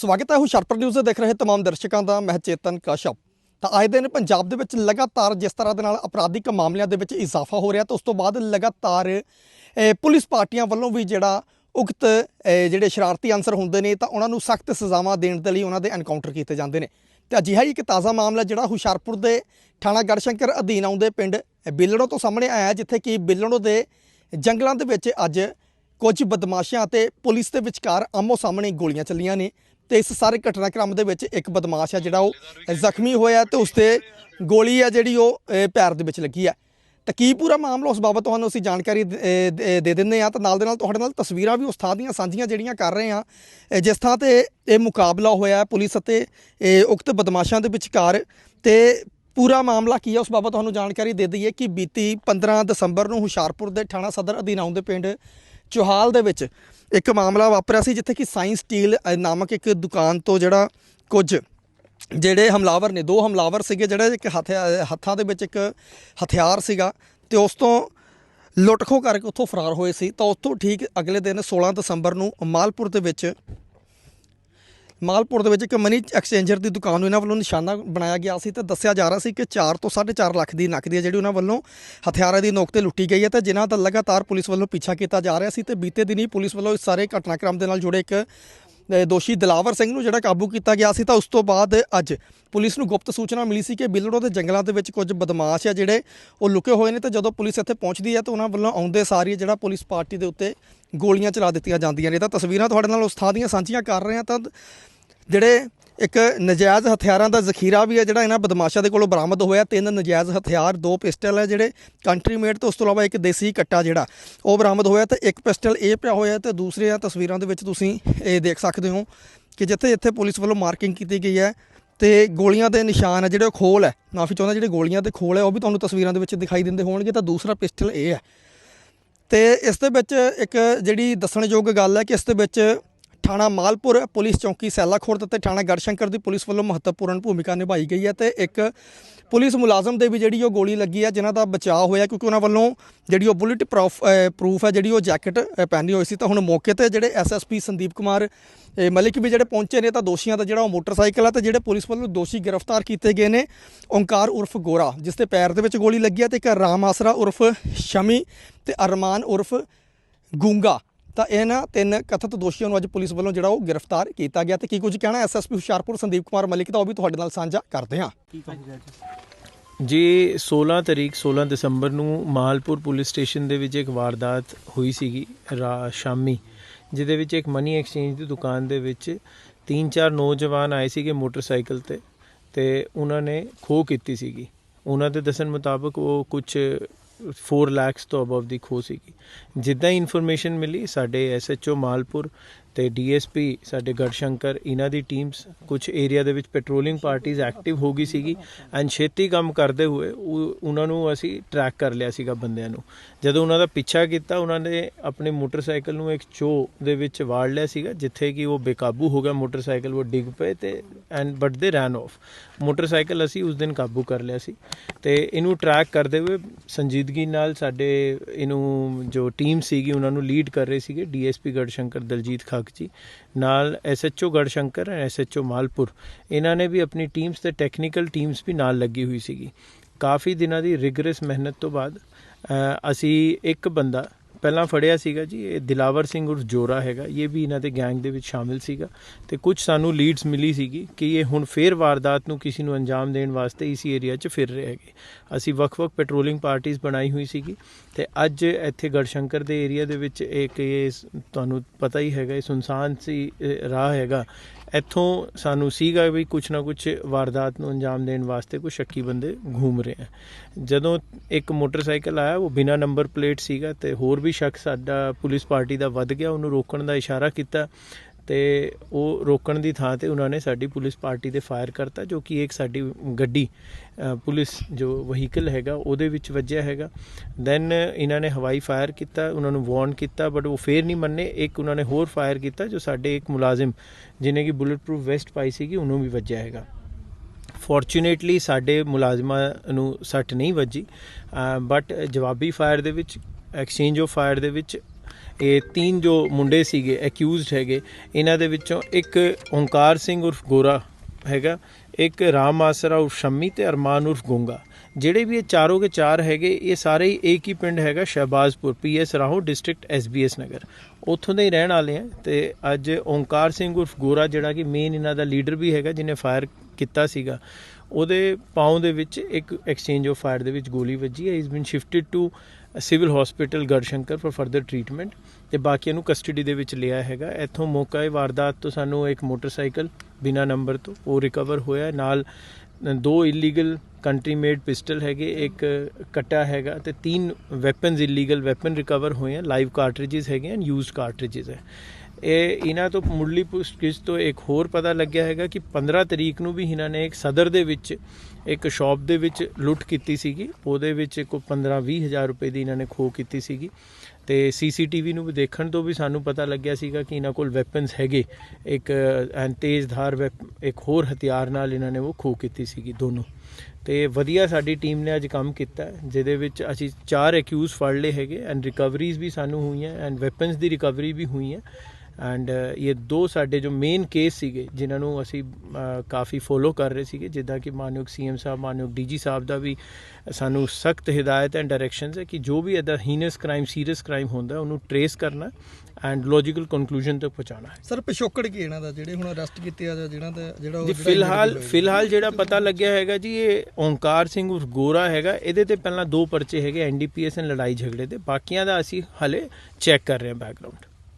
ਸਵਾਗਤ ਹੈ, ਹੁਸ਼ਿਆਰਪੁਰ ਨਿਊਜ਼ ਦੇ ਦੇਖ ਰਹੇ ਤਮਾਮ ਦਰਸ਼ਕਾਂ ਦਾ, ਮੈਂ ਚੇਤਨ ਕਸ਼ਪ। ਤਾਂ ਆਏ ਦਿਨ ਪੰਜਾਬ ਦੇ ਵਿੱਚ ਲਗਾਤਾਰ ਜਿਸ ਤਰ੍ਹਾਂ ਦੇ ਨਾਲ ਅਪਰਾਧਿਕ ਮਾਮਲਿਆਂ ਦੇ ਵਿੱਚ ਇਜ਼ਾਫਾ ਹੋ ਰਿਹਾ, ਤਾਂ ਉਸ ਤੋਂ ਬਾਅਦ ਲਗਾਤਾਰ ਪੁਲਿਸ ਪਾਰਟੀਆਂ ਵੱਲੋਂ ਵੀ ਜਿਹੜਾ ਉਕਤ ਜਿਹੜੇ ਸ਼ਰਾਰਤੀ ਅਨਸਰ ਹੁੰਦੇ ਨੇ, ਤਾਂ ਉਹਨਾਂ ਨੂੰ ਸਖਤ ਸਜ਼ਾਵਾਂ ਦੇਣ ਦੇ ਲਈ ਉਹਨਾਂ ਦੇ ਐਨਕਾਊਂਟਰ ਕੀਤੇ ਜਾਂਦੇ ਨੇ। ਤੇ ਅਜਿਹਾ ਹੀ ਇੱਕ ਤਾਜ਼ਾ ਮਾਮਲਾ ਜਿਹੜਾ ਹੁਸ਼ਿਆਰਪੁਰ ਦੇ ਥਾਣਾ ਗੜਸ਼ੰਕਰ ਅਧੀਨ ਆਉਂਦੇ ਪਿੰਡ ਬਿੱਲੜੋ ਤੋਂ ਸਾਹਮਣੇ ਆਇਆ ਜਿੱਥੇ ਕਿ ਬਿੱਲੜੋ ਦੇ ਜੰਗਲਾਂ ਦੇ ਵਿੱਚ ਅੱਜ ਕੁਝ ਬਦਮਾਸ਼ਾਂ ਅਤੇ ਪੁਲਿਸ ਦੇ ਵਿਚਕਾਰ ਆਮੋ ਸਾਹਮਣੇ ਗੋਲੀਆਂ ਚੱਲੀਆਂ ਨੇ। ਤੇ ਇਸ ਸਾਰੇ ਘਟਨਾਕ੍ਰਮ ਦੇ ਵਿੱਚ ਇੱਕ ਬਦਮਾਸ਼ ਹੈ ਜਿਹੜਾ ਉਹ ਜ਼ਖਮੀ ਹੋਇਆ ਤੇ ਉਸ ਤੇ ਗੋਲੀ ਹੈ ਜਿਹੜੀ ਉਹ ਪੈਰ ਦੇ ਵਿੱਚ ਲੱਗੀ ਹੈ ਤਾਂ ਕੀ ਪੂਰਾ ਮਾਮਲਾ ਉਸ ਬਾਬਤ ਤੁਹਾਨੂੰ ਅਸੀਂ ਜਾਣਕਾਰੀ ਦੇ ਦੇ ਦਿੰਦੇ ਆ? ਤਾਂ ਨਾਲ ਦੇ ਨਾਲ ਤੁਹਾਡੇ ਨਾਲ ਤਸਵੀਰਾਂ ਵੀ ਉਸ ਥਾਂ ਦੀਆਂ ਸਾਂਝੀਆਂ ਜਿਹੜੀਆਂ ਕਰ ਰਹੇ ਆ। ਜਿਸ ਥਾਂ ਤੇ ਇਹ ਮੁਕਾਬਲਾ ਹੋਇਆ, ਪੁਲਿਸ ਅਤੇ ਉਕਤ ਬਦਮਾਸ਼ਾਂ ਦੇ ਵਿਚਕਾਰ ਤੇ ਪੂਰਾ ਮਾਮਲਾ ਕੀ ਹੈ ਉਸ ਬਾਬਤ ਤੁਹਾਨੂੰ ਜਾਣਕਾਰੀ ਦੇ ਦਈਏ ਕਿ ਬੀਤੀ 15 ਦਸੰਬਰ ਨੂੰ ਹੁਸ਼ਿਆਰਪੁਰ ਦੇ ਥਾਣਾ ਸਦਰ ਅਧੀਨ ਆਉਂਦੇ ਪਿੰਡ ਚੋਹਾਲ ਦੇ ਵਿੱਚ ਇੱਕ ਮਾਮਲਾ ਵਾਪਰਿਆ ਸੀ ਜਿੱਥੇ ਕਿ ਸਾਇੰਸ ਸਟੀਲ ਨਾਮਕ ਇੱਕ ਦੁਕਾਨ ਤੋਂ ਜਿਹੜਾ ਕੁਝ ਜਿਹੜੇ ਹਮਲਾਵਰ ਨੇ, ਦੋ ਹਮਲਾਵਰ ਸੀਗੇ ਜਿਹੜੇ ਇੱਕ ਹਥਿਆ- ਹੱਥਾਂ ਦੇ ਵਿੱਚ ਇੱਕ ਹਥਿਆਰ ਸੀਗਾ ਤੇ ਉਸ ਤੋਂ ਲੁੱਟਖੋ ਕਰਕੇ ਉੱਥੋਂ ਫਰਾਰ ਹੋਏ ਸੀ। ਤਾਂ ਉੱਥੋਂ ਠੀਕ ਅਗਲੇ ਦਿਨ 16 ਦਸੰਬਰ ਨੂੰ ਮਾਲਪੁਰ ਦੇ ਵਿੱਚ ਮਾਲਪੁਰ ਦੇ ਵਿੱਚ ਇੱਕ ਮਨੀ ਐਕਸਚੇਂਜਰ ਦੀ ਦੁਕਾਨ ਨੂੰ ਇਹਨਾਂ ਵੱਲੋਂ ਨਿਸ਼ਾਨਾ ਬਣਾਇਆ ਗਿਆ ਸੀ ਤੇ ਦੱਸਿਆ ਜਾ ਰਿਹਾ ਸੀ ਕਿ 4 ਤੋਂ 4.5 ਲੱਖ ਦੀ ਨਕਦੀ ਹੈ ਜਿਹੜੀ ਉਹਨਾਂ ਵੱਲੋਂ ਹਥਿਆਰਾਂ ਦੀ ਨੋਕ ਤੇ ਲੁੱਟੀ ਗਈ ਹੈ ਤੇ ਜਿਨ੍ਹਾਂ ਦਾ ਲਗਾਤਾਰ ਪੁਲਿਸ ਵੱਲੋਂ ਪਿੱਛਾ ਕੀਤਾ ਜਾ ਰਿਹਾ ਸੀ ਤੇ ਬੀਤੇ ਦਿਨੀ ਪੁਲਿਸ ਵੱਲੋਂ ਇਸ ਸਾਰੇ ਘਟਨਾਕ੍ਰਮ ਦੇ ਨਾਲ ਜੁੜੇ ਇੱਕ ਦੋਸ਼ੀ ਦਲਾਵਰ ਸਿੰਘ ਨੂੰ ਜਿਹੜਾ ਕਾਬੂ ਕੀਤਾ ਗਿਆ ਸੀ ਤਾਂ ਉਸ ਤੋਂ ਬਾਅਦ ਅੱਜ ਪੁਲਿਸ ਨੂੰ ਗੁਪਤ ਸੂਚਨਾ ਮਿਲੀ ਸੀ ਕਿ ਬਿਲੜੋ ਦੇ ਜੰਗਲਾਂ ਦੇ ਵਿੱਚ ਕੁਝ ਬਦਮਾਸ਼ ਆ ਜਿਹੜੇ ਉਹ ਲੁਕੇ ਹੋਏ ਨੇ ਤੇ ਜਦੋਂ ਪੁਲਿਸ ਇੱਥੇ ਪਹੁੰਚਦੀ ਹੈ ਤਾਂ ਉਹਨਾਂ ਵੱਲੋਂ ਆਉਂਦੇ ਸਾਰੀ ਜਿਹੜਾ ਪੁਲਿਸ ਪਾਰਟੀ ਦੇ ਉੱਤੇ ਗੋਲੀਆਂ ਚਲਾ ਦਿੱਤੀਆਂ ਜਾਂਦੀਆਂ ਨੇ। ਤਾਂ ਤਸਵੀਰਾਂ ਤੁਹਾਡੇ ਨਾਲ ਉਸ ਥਾਂ ਦੀਆਂ ਸਾਂਝੀਆਂ ਕਰ ਰਹੇ ਹਾਂ। ਤਾਂ ਜਿਹੜੇ ਇੱਕ ਨਜਾਇਜ਼ ਹਥਿਆਰਾਂ ਦਾ ਜ਼ਖੀਰਾ ਵੀ ਹੈ, ਜਿਹੜਾ ਇਹਨਾਂ ਬਦਮਾਸ਼ਾਂ ਦੇ ਕੋਲੋਂ ਬਰਾਮਦ ਹੋਇਆ। ਤਿੰਨ ਨਜਾਇਜ਼ ਹਥਿਆਰ, ਦੋ ਪਿਸਟਲ ਹੈ ਜਿਹੜੇ ਕੰਟਰੀ ਮੇਡ ਤੇ ਉਸ ਤੋਂ ਇਲਾਵਾ ਇੱਕ ਦੇਸੀ ਕੱਟਾ ਜਿਹੜਾ ਉਹ ਬਰਾਮਦ ਹੋਇਆ ਤੇ ਇੱਕ ਪਿਸਟਲ ਇਹ ਪਿਆ ਹੋਇਆ ਤੇ ਦੂਸਰੀਆਂ ਤਸਵੀਰਾਂ ਦੇ ਵਿੱਚ ਤੁਸੀਂ ਇਹ ਦੇਖ ਸਕਦੇ ਹੋ ਕਿ ਜਿੱਥੇ ਜਿੱਥੇ ਪੁਲਿਸ ਵੱਲੋਂ ਮਾਰਕਿੰਗ ਕੀਤੀ ਗਈ ਹੈ ਤੇ ਗੋਲੀਆਂ ਦੇ ਨਿਸ਼ਾਨ ਹੈ ਜਿਹੜੇ ਉਹ ਖੋਲ ਹੈ। ਮਾਫੀ ਚਾਹੁੰਦਾ ਜਿਹੜੇ ਗੋਲੀਆਂ ਦੇ ਖੋਲ ਹੈ, ਉਹ ਵੀ ਤੁਹਾਨੂੰ ਤਸਵੀਰਾਂ ਦੇ ਵਿੱਚ ਦਿਖਾਈ ਦਿੰਦੇ ਹੋਣਗੇ। ਤਾਂ ਦੂਸਰਾ ਪਿਸਟਲ ਇਹ ਹੈ। ਅਤੇ ਇਸ ਦੇ ਵਿੱਚ ਇੱਕ ਜਿਹੜੀ ਦੱਸਣਯੋਗ ਗੱਲ ਹੈ ਕਿ ਇਸ ਦੇ ਵਿੱਚ ਥਾਣਾ ਮਾਲਪੁਰ ਪੁਲਿਸ ਚੌਂਕੀ ਸੈਲਾ ਖੁਰਦ ਅਤੇ ਥਾਣਾ ਗੜਸ਼ੰਕਰ ਦੀ ਪੁਲਿਸ ਵੱਲੋਂ ਮਹੱਤਵਪੂਰਨ ਭੂਮਿਕਾ ਨਿਭਾਈ ਗਈ ਹੈ ਤੇ ਇੱਕ ਪੁਲਿਸ ਮੁਲਾਜ਼ਮ ਦੇ ਵੀ ਜਿਹੜੀ ਉਹ ਗੋਲੀ ਲੱਗੀ ਹੈ, ਜਿਨ੍ਹਾਂ ਦਾ ਬਚਾਅ ਹੋਇਆ ਕਿਉਂਕਿ ਉਹਨਾਂ ਵੱਲੋਂ ਜਿਹੜੀ ਉਹ ਬੁਲਟ ਪ੍ਰੂਫ ਪ੍ਰੂਫ ਹੈ, ਜਿਹੜੀ ਉਹ ਜੈਕਟ ਪਹਿਨੀ ਹੋਈ ਸੀ। ਤਾਂ ਹੁਣ ਮੌਕੇ ਤੇ ਜਿਹੜੇ ਐਸਐਸਪੀ ਸੰਦੀਪ ਕੁਮਾਰ ਮਲਿਕ ਵੀ ਜਿਹੜੇ ਪਹੁੰਚੇ ਨੇ ਤਾਂ ਦੋਸ਼ੀਆਂ ਦਾ ਜਿਹੜਾ ਉਹ ਮੋਟਰਸਾਈਕਲ ਆ ਤੇ ਜਿਹੜੇ ਪੁਲਿਸ ਵੱਲੋਂ ਦੋਸ਼ੀ ਗ੍ਰਿਫਤਾਰ ਕੀਤੇ ਗਏ ਨੇ, ਓਂਕਾਰ ਉਰਫ ਗੋਰਾ, ਜਿਸ ਦੇ ਪੈਰ ਦੇ ਵਿੱਚ ਗੋਲੀ ਲੱਗੀ ਹੈ ਤੇ ਇੱਕ ਰਾਮ ਆਸਰਾ ਉਰਫ ਸ਼ਮੀ ਤੇ ਅਰਮਾਨ ਉਰਫ ਗੂੰਗਾ। ਤਾਂ ਇਹਨਾਂ ਤਿੰਨ ਕਥਿਤ ਦੋਸ਼ੀਆਂ ਨੂੰ ਅੱਜ ਪੁਲਿਸ ਵੱਲੋਂ ਜਿਹੜਾ ਉਹ ਗ੍ਰਿਫਤਾਰ ਕੀਤਾ ਗਿਆ ਤੇ ਕੀ ਕੁਝ ਕਹਿਣਾ ਐਸਐਸਪੀ ਹੁਸ਼ਿਆਰਪੁਰ ਸੰਦੀਪ ਕੁਮਾਰ ਮਲਿਕ ਦਾ ਉਹ ਵੀ ਤੁਹਾਡੇ ਨਾਲ ਸਾਂਝਾ ਕਰਦੇ ਹਾਂ। ਜੀ? 16 ਤਰੀਕ 16 ਦਸੰਬਰ ਨੂੰ ਮਾਲਪੁਰ ਪੁਲਿਸ ਸਟੇਸ਼ਨ ਦੇ ਵਿੱਚ ਇੱਕ ਵਾਰਦਾਤ ਹੋਈ ਸੀਗੀ ਰਾ- ਸ਼ਾਮੀ ਜਿਹਦੇ ਵਿੱਚ ਇੱਕ ਮਨੀ ਐਕਸਚੇਂਜ ਦੀ ਦੁਕਾਨ ਦੇ ਵਿੱਚ ਤਿੰਨ ਚਾਰ ਨੌਜਵਾਨ ਆਏ ਸੀਗੇ ਮੋਟਰਸਾਈਕਲ ਤੇ ਤੇ ਉਹਨਾਂ ਨੇ ਖੋਹ ਕੀਤੀ ਸੀਗੀ। ਉਹਨਾਂ ਦੇ ਦੱਸਣ ਮੁਤਾਬਕ ਉਹ ਕੁਝ 4 ਲੱਖ ਤੋਂ ਅਬਵ ਦੀ ਖੋਹ ਸੀਗੀ। ਜਿੱਦਾਂ ਹੀ ਇਨਫੋਰਮੇਸ਼ਨ ਮਿਲੀ ਸਾਡੇ ਐਸਐਚਓ ਮਾਲਪੁਰ ਤੇ ਡੀਐਸਪੀ ਸਾਡੇ ਗੜਸ਼ੰਕਰ, ਇਹਨਾਂ ਦੀ ਟੀਮਸ ਕੁਝ ਏਰੀਆ ਦੇ ਵਿੱਚ ਪੈਟਰੋਲਿੰਗ ਪਾਰਟੀਆਂ ਐਕਟਿਵ ਹੋ ਗਈ ਸੀਗੀ ਐਂਡ ਛੇਤੀ ਕੰਮ ਕਰਦੇ ਹੋਏ ਉਹ- ਉਹਨਾਂ ਨੂੰ ਅਸੀਂ ਟਰੈਕ ਕਰ ਲਿਆ ਸੀਗਾ ਬੰਦਿਆਂ ਨੂੰ। ਜਦੋਂ ਉਹਨਾਂ ਦਾ ਪਿੱਛਾ ਕੀਤਾ, ਉਹਨਾਂ ਨੇ ਆਪਣੇ ਮੋਟਰਸਾਈਕਲ ਨੂੰ ਇੱਕ ਚੋ ਦੇ ਵਿੱਚ ਵਾੜ ਲਿਆ ਸੀਗਾ, ਜਿੱਥੇ ਕਿ ਉਹ ਬੇਕਾਬੂ ਹੋ ਗਿਆ, ਮੋਟਰਸਾਈਕਲ ਉਹ ਡਿੱਗ ਪਏ ਤੇ and but they run off motorcycle ਅਸੀਂ ਉਸ ਦਿਨ ਕਾਬੂ ਕਰ ਲਿਆ ਸੀ ਤੇ ਇਹਨੂੰ ਟਰੈਕ ਕਰਦੇ ਹੋਏ ਸੰਜੀਦਗੀ ਨਾਲ ਸਾਡੇ ਇਹਨੂੰ ਜੋ ਟੀਮ ਸੀਗੀ, ਉਹਨਾਂ ਨੂੰ ਲੀਡ ਕਰ ਰਹੇ ਸੀਗੇ ਡੀਐਸਪੀ ਗੜਸ਼ੰਕਰ, ਦਲਜੀਤ ਖਾ ਖਾਕ ਜੀ, ਨਾਲ SHO Garhshankar and SHO Malpur, ਇਹਨਾਂ ਨੇ ਵੀ ਆਪਣੀ ਟੀਮਸ ਤੇ ਟੈਕਨੀਕਲ ਟੀਮਸ ਵੀ ਨਾਲ ਲੱਗੀ ਹੋਈ ਸੀਗੀ। ਕਾਫੀ ਦਿਨਾਂ ਦੀ ਰਿਗਰਸ ਮਿਹਨਤ ਤੋਂ ਬਾਅਦ ਅਸੀਂ ਇੱਕ ਬੰਦਾ ਪਹਿਲਾਂ ਫੜਿਆ ਸੀਗਾ ਜੀ, ਇਹ ਦਿਲਾਵਰ ਸਿੰਘ ਉਰ ਜੋਰਾ ਹੈਗਾ, ਇਹ ਵੀ ਇਹਨਾਂ ਦੇ ਗੈਂਗ ਦੇ ਵਿੱਚ ਸ਼ਾਮਿਲ ਸੀਗਾ ਤੇ ਕੁਝ ਸਾਨੂੰ ਲੀਡਸ ਮਿਲੀ ਸੀਗੀ ਕਿ ਇਹ ਹੁਣ ਫੇਰ ਵਾਰਦਾਤ ਨੂੰ ਕਿਸੇ ਨੂੰ ਅੰਜਾਮ ਦੇਣ ਵਾਸਤੇ ਇਸ ਏਰੀਆ 'ਚ ਫਿਰ ਰਹੇ ਹੈਗੇ। ਅਸੀਂ ਵੱਖ-ਵੱਖ ਪੈਟਰੋਲਿੰਗ ਪਾਰਟੀਆਂ ਬਣਾਈ ਹੋਈ ਸੀਗੀ ਤੇ ਅੱਜ ਇੱਥੇ ਗੜਸ਼ੰਕਰ ਦੇ ਏਰੀਆ ਦੇ ਵਿੱਚ ਇੱਕ ਇਹ ਤੁਹਾਨੂੰ ਪਤਾ ਹੀ ਹੈਗਾ, ਇਹ ਸੁਨਸਾਨ ਸੀ ਰਾਹ ਹੈਗਾ ਇੱਥੋਂ ਸਾਨੂੰ ਸੀਗਾ ਵੀ ਕੁਛ ਨਾ ਕੁਛ ਵਾਰਦਾਤ ਨੂੰ ਅੰਜਾਮ ਦੇਣ ਵਾਸਤੇ ਕੋਈ ਸ਼ੱਕੀ ਬੰਦੇ ਘੂਮ ਰਹੇ ਆ। ਜਦੋਂ ਇੱਕ ਮੋਟਰਸਾਈਕਲ ਆਇਆ, ਉਹ ਬਿਨਾ ਨੰਬਰ ਪਲੇਟ ਸੀਗਾ ਤੇ ਹੋਰ ਵੀ ਸ਼ੱਕ ਸਾਡਾ ਪੁਲਿਸ ਪਾਰਟੀ ਦਾ ਵੱਧ ਗਿਆ, ਉਹਨੂੰ ਰੋਕਣ ਦਾ ਇਸ਼ਾਰਾ ਕੀਤਾ। ਤੇ ਉਹ ਰੋਕਣ ਦੀ ਥਾਂ ਤੇ ਉਹਨਾਂ ਨੇ ਸਾਡੀ ਪੁਲਿਸ ਪਾਰਟੀ ਤੇ ਫਾਇਰ ਕਰਤਾ, ਜੋ ਕਿ ਇੱਕ ਸਾਡੀ ਗੱਡੀ ਪੁਲਿਸ ਜੋ ਵਹੀਕਲ ਹੈਗਾ, ਉਹਦੇ ਵਿੱਚ ਵੱਜਿਆ ਹੈਗਾ। ਦੈਨ ਇਹਨਾਂ ਨੇ ਹਵਾਈ ਫਾਇਰ ਕੀਤਾ, ਉਹਨਾਂ ਨੂੰ ਵਾਰਨ ਕੀਤਾ ਬਟ ਉਹ ਫੇਰ ਨਹੀਂ ਮੰਨੇ। ਇੱਕ ਉਹਨਾਂ ਨੇ ਹੋਰ ਫਾਇਰ ਕੀਤਾ, ਜੋ ਸਾਡੇ ਇੱਕ ਮੁਲਾਜ਼ਮ, ਜਿਹਨੇ ਕਿ ਬੁਲਟ ਪ੍ਰੂਫ ਵੈਸਟ ਪਾਈ ਸੀਗੀ, ਉਹਨੂੰ ਵੀ ਵੱਜਿਆ ਹੈਗਾ। ਫੋਰਚੂਨੇਟਲੀ ਸਾਡੇ ਮੁਲਾਜ਼ਮਾਂ ਨੂੰ ਸੱਟ ਨਹੀਂ ਵੱਜੀ ਬਟ ਜਵਾਬੀ ਫਾਇਰ ਦੇ ਵਿੱਚ ਐਕਸਚੇਂਜ ਆਫ ਫਾਇਰ ਦੇ ਵਿੱਚ ਇਹ ਤਿੰਨ ਜੋ ਮੁੰਡੇ ਸੀਗੇ ਅਕਿਊਜ਼ਡ ਹੈਗੇ, ਇਹਨਾਂ ਦੇ ਵਿੱਚੋਂ ਇੱਕ ਓਂਕਾਰ ਸਿੰਘ ਉਰਫ ਗੋਰਾ ਹੈਗਾ, ਇੱਕ ਰਾਮ ਆਸਰਾ ਉਰਫ ਸ਼ੰਮੀ ਤੇ ਅਰਮਾਨ ਉਰਫ ਗੁੰਗਾ। ਜਿਹੜੇ ਵੀ ਇਹ ਚਾਰੋਂ ਕੇ ਚਾਰ ਹੈਗੇ, ਇਹ ਸਾਰੇ ਹੀ ਇੱਕ ਹੀ ਪਿੰਡ ਹੈਗਾ, Shahbazpur P S Rahon district S B S Nagar. ਉੱਥੋਂ ਦੇ ਹੀ ਰਹਿਣ ਵਾਲੇ ਆ ਤੇ ਅੱਜ ਓਂਕਾਰ ਸਿੰਘ ਉਰਫ ਗੋਰਾ, ਜਿਹੜਾ ਕਿ ਮੇਨ ਇਹਨਾਂ ਦਾ ਲੀਡਰ ਵੀ ਹੈਗਾ, ਜਿਹਨੇ ਫਾਇਰ ਕੀਤਾ ਸੀਗਾ, ਉਹਦੇ ਪਾਉਂ ਦੇ ਵਿੱਚ ਇੱਕ ਐਕਸਚੇਂਜ ਆਫ ਫਾਇਰ ਦੇ ਵਿੱਚ ਗੋਲੀ ਵੱਜੀ ਹੈ is been shifted to civil hospital Garhshankar for further treatment ਤੇ ਬਾਕੀਆਂ ਨੂੰ ਕਸਟਡੀ ਦੇ ਵਿੱਚ ਲਿਆ ਹੈਗਾ। ਇੱਥੋਂ ਮੌਕਾ ਇਹ ਵਾਰਦਾਤ ਤੋਂ ਸਾਨੂੰ ਇੱਕ ਮੋਟਰਸਾਈਕਲ ਬਿਨਾ ਨੰਬਰ ਤੋਂ ਉਹ ਰਿਕਵਰ ਹੋਇਆ ਨਾਲ ਦੋ ਇਲੀਗਲ ਕੰਟਰੀ ਮੇਡ ਪਿਸਟਲ ਹੈਗੇ, ਇੱਕ ਕਟਾ ਹੈਗਾ ਤੇ ਤਿੰਨ ਵੈਪਨਸ ਇਲੀਗਲ ਵੈਪਨ ਰਿਕਵਰ ਹੋਏ ਆ ਲਾਈਵ ਕਾਰਟ੍ਰਿਜਸ ਹੈਗੇ ਐਂਡ ਯੂਜ਼ਡ ਕਾਰਟ੍ਰਿਜਸ ਹੈ। ਇਹ ਇਹਨਾਂ ਤੋਂ ਮੁੱਢਲੀ ਪੁੱਛਗਿੱਛ ਤੋਂ ਇੱਕ ਹੋਰ ਪਤਾ ਲੱਗਿਆ ਹੈਗਾ ਕਿ 15 ਤਰੀਕ ਨੂੰ ਵੀ ਇਹਨਾਂ ਨੇ ਇੱਕ ਸਦਰ ਦੇ ਵਿੱਚ ਇੱਕ ਸ਼ਾਪ ਦੇ ਵਿੱਚ ਲੁੱਟ ਕੀਤੀ ਸੀਗੀ। ਉਹਦੇ ਵਿੱਚ ਕੋਈ 15-20 ਹਜ਼ਾਰ ਰੁਪਏ ਦੀ ਇਹਨਾਂ ਨੇ ਖੋਹ ਕੀਤੀ ਸੀਗੀ। ਤੇ ਸੀਸੀਟੀਵੀ ਨੂੰ ਵੀ ਦੇਖਣ ਤੋਂ ਵੀ ਸਾਨੂੰ ਪਤਾ ਲੱਗਿਆ ਸੀਗਾ ਕਿ ਇਹਨਾਂ ਕੋਲ ਵੈਪਨਸ ਹੈਗੇ। ਇੱਕ ਐਨ ਤੇਜ਼ਧਾਰ ਵੈਪ- ਇੱਕ ਹੋਰ ਹਥਿਆਰ ਨਾਲ ਇਹਨਾਂ ਨੇ ਉਹ ਖੋਹ ਕੀਤੀ ਸੀਗੀ ਦੋਨੋਂ। ਤੇ ਵਧੀਆ ਸਾਡੀ ਟੀਮ ਨੇ ਅੱਜ ਕੰਮ ਕੀਤਾ, ਜਿਹਦੇ ਵਿੱਚ ਅਸੀਂ ਚਾਰ ਐਕਿਊਜ਼ ਫੜ ਲਏ ਹੈਗੇ ਐਂਡ ਰਿਕਵਰੀਜ਼ ਵੀ ਸਾਨੂੰ ਹੋਈਆਂ ਐਂਡ ਵੈਪਨਸ ਦੀ ਰਿਕਵਰੀ ਵੀ ਹੋਈ ਹੈ। ਐਂਡ ਇਹ ਦੋ ਸਾਡੇ ਜੋ ਮੇਨ ਕੇਸ ਸੀਗੇ, ਜਿਨ੍ਹਾਂ ਨੂੰ ਅਸੀਂ ਕਾਫੀ ਫੋਲੋ ਕਰ ਰਹੇ ਸੀਗੇ, ਜਿੱਦਾਂ ਕਿ ਮਾਨਯੋਗ ਸੀਐਮ ਸਾਹਿਬ, ਮਾਨਯੋਗ ਡੀਜੀ ਸਾਹਿਬ ਦਾ ਵੀ ਸਾਨੂੰ ਸਖਤ ਹਦਾਇਤ ਐਂਡ ਡਾਇਰੈਕਸ਼ਨਸ ਹੈ ਕਿ ਜੋ ਵੀ ਇਹਦਾ ਹੀਨਸ ਕ੍ਰਾਈਮ ਸੀਰੀਅਸ ਕ੍ਰਾਈਮ ਹੁੰਦਾ ਹੈ, ਉਹਨੂੰ ਟਰੇਸ ਕਰਨਾ ਐਂਡ ਲੌਜੀਕਲ ਕਨਕਲੂਜਨ ਤੱਕ ਪਹੁੰਚਾਉਣਾ ਹੈ। ਸਰ ਪਿਛੋਕੜ ਕੀ ਇਹਨਾਂ ਦਾ? ਜਿਹੜੇ ਹੁਣ ਅਰੈਸਟ ਕੀਤੇ ਆ ਜਾਂ ਜਿਹਨਾਂ ਦਾ ਜਿਹੜਾ ਉਹ ਜਿਹੜਾ ਫਿਲਹਾਲ। ਫਿਲਹਾਲ ਜਿਹੜਾ ਪਤਾ ਲੱਗਿਆ ਹੈਗਾ ਜੀ ਇਹ ਓਂਕਾਰ ਸਿੰਘ ਉਰਫ ਗੋਰਾ ਹੈਗਾ। ਇਹਦੇ ਤੇ ਪਹਿਲਾਂ ਦੋ ਪਰਚੇ ਹੈਗੇ ਐਨਡੀਪੀਐਸ ਐਂਡ ਲੜਾਈ ਝਗੜੇ ਦੇ। ਬਾਕੀਆਂ ਦਾ ਅਸੀਂ ਹਲੇ ਚੈੱਕ ਕਰ ਰਹੇ ਹਾਂ ਬੈਕਗ੍ਰਾਉਂਡ